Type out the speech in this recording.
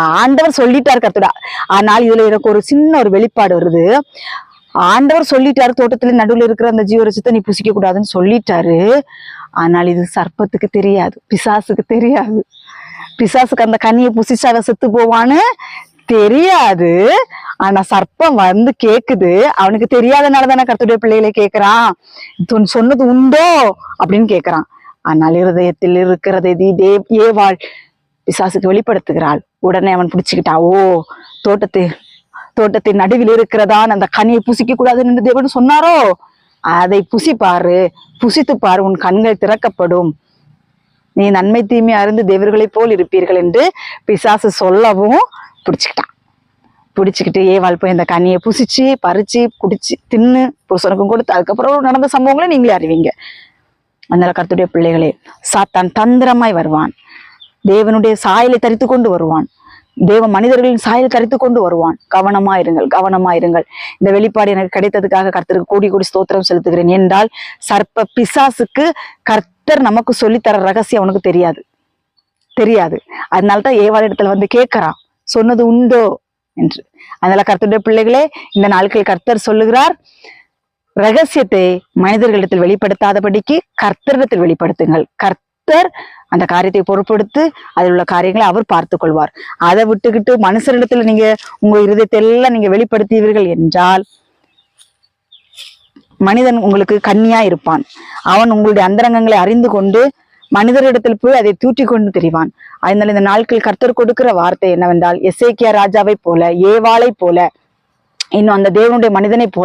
ஆண்டவர் சொல்லிட்டார் கர்த்தடா ஆனால் இதுல எனக்கு ஒரு சின்ன ஒரு வெளிப்பாடு வருது. ஆண்டவர் சொல்லிட்டாரு தோட்டத்துல நடுவில் இருக்கிற அந்த ஜீவரசத்தை நீ புசிக்க கூடாதுன்னு சொல்லிட்டாரு. ஆனால் இது சர்ப்பத்துக்கு தெரியாது பிசாசுக்கு தெரியாது. பிசாசுக்கு அந்த கனியை புசிச்சு அதை செத்து போவான்னு தெரியாது. ஆனா சர்ப்பம் வந்து கேக்குது. அவனுக்கு தெரியாதனால தானே கருத்துடைய பிள்ளைகளை கேக்குறான். சொன்னது உண்டோ அப்படின்னு கேக்குறான். ஆனால் இருதயத்தில் இருக்கிறது நீ தேவ் ஏவாள் பிசாசுக்கு வெளிப்படுத்துகிறாள். உடனே அவன் பிடிச்சுக்கிட்டான் ஓ தோட்டத்தை தோட்டத்தின் நடுவில் இருக்கிறதான் அந்த கனியை புசிக்க கூடாதுன்னு என்று தேவன் சொன்னாரோ? அதை புசிப்பாரு புசித்து பாரு உன் கண்கள் திறக்கப்படும். நீ நன்மை தீமை அறிந்து தேவர்களைப் போல் இருப்பீர்கள் என்று பிசாசு சொல்லவும் பிடிச்சுக்கிட்டான். பிடிச்சுக்கிட்டு ஏவாள் போய் இந்த கனியை புசிச்சு பறிச்சு குடிச்சு தின்னு புருஷனுக்கும் கொடுத்து அதுக்கப்புறம் நடந்த சம்பவங்களை நீங்களே அறிவீங்க. அதனால கருத்துடைய பிள்ளைகளே சாத்தான் தந்திரமாய் வருவான். தேவனுடைய சாயலை தரித்து கொண்டு வருவான். தேவ மனிதர்களின் சாயல் தரித்து கொண்டு வருவான். கவனமா கவனமாயிருங்கள் கவனமாயிருங்கள். இந்த வெளிப்பாடு எனக்கு கிடைத்ததுக்காக கர்த்தருக்கு கூடி கூடி ஸ்தோத்திரம் செலுத்துகிறேன். என்றால் சர்ப்ப பிசாசுக்கு கர்த்தர் நமக்கு சொல்லித்தர ரகசியம் அவனுக்கு தெரியாது. தெரியாது. அதனால தான் ஏவாள் இடத்துல வந்து கேட்கறான். சொன்னது உண்டோ என்று. அதனால கர்த்தருடைய பிள்ளைகளே இந்த நாட்கள் கர்த்தர் சொல்லுகிறார் ரகசியத்தை மனிதர்களிடத்தில் வெளிப்படுத்தாதபடிக்கு கர்த்தரிடத்தில் வெளிப்படுத்துங்கள். கர்த்தர் அந்த காரியத்தை பொறுப்படுத்து அதில் உள்ள காரியங்களை அவர் பார்த்து கொள்வார். அதை விட்டுக்கிட்டு மனுஷரிடத்துல நீங்க உங்க இருதயத்தை எல்லாம் நீங்க வெளிப்படுத்தியவர்கள் என்றால் மனிதன் உங்களுக்கு கண்ணியா இருப்பான். அவன் உங்களுடைய அந்தரங்கங்களை அறிந்து கொண்டு மனிதரிடத்தில் போய் அதை தூற்றி கொண்டு தெரிவான். அதனால இந்த நாட்கள் கர்த்தர் கொடுக்கிற வார்த்தை என்னவென்றால் எசேக்கியா ராஜாவை போல ஏவாளை போல இன்னும் அந்த தேவனுடைய மனிதனை போல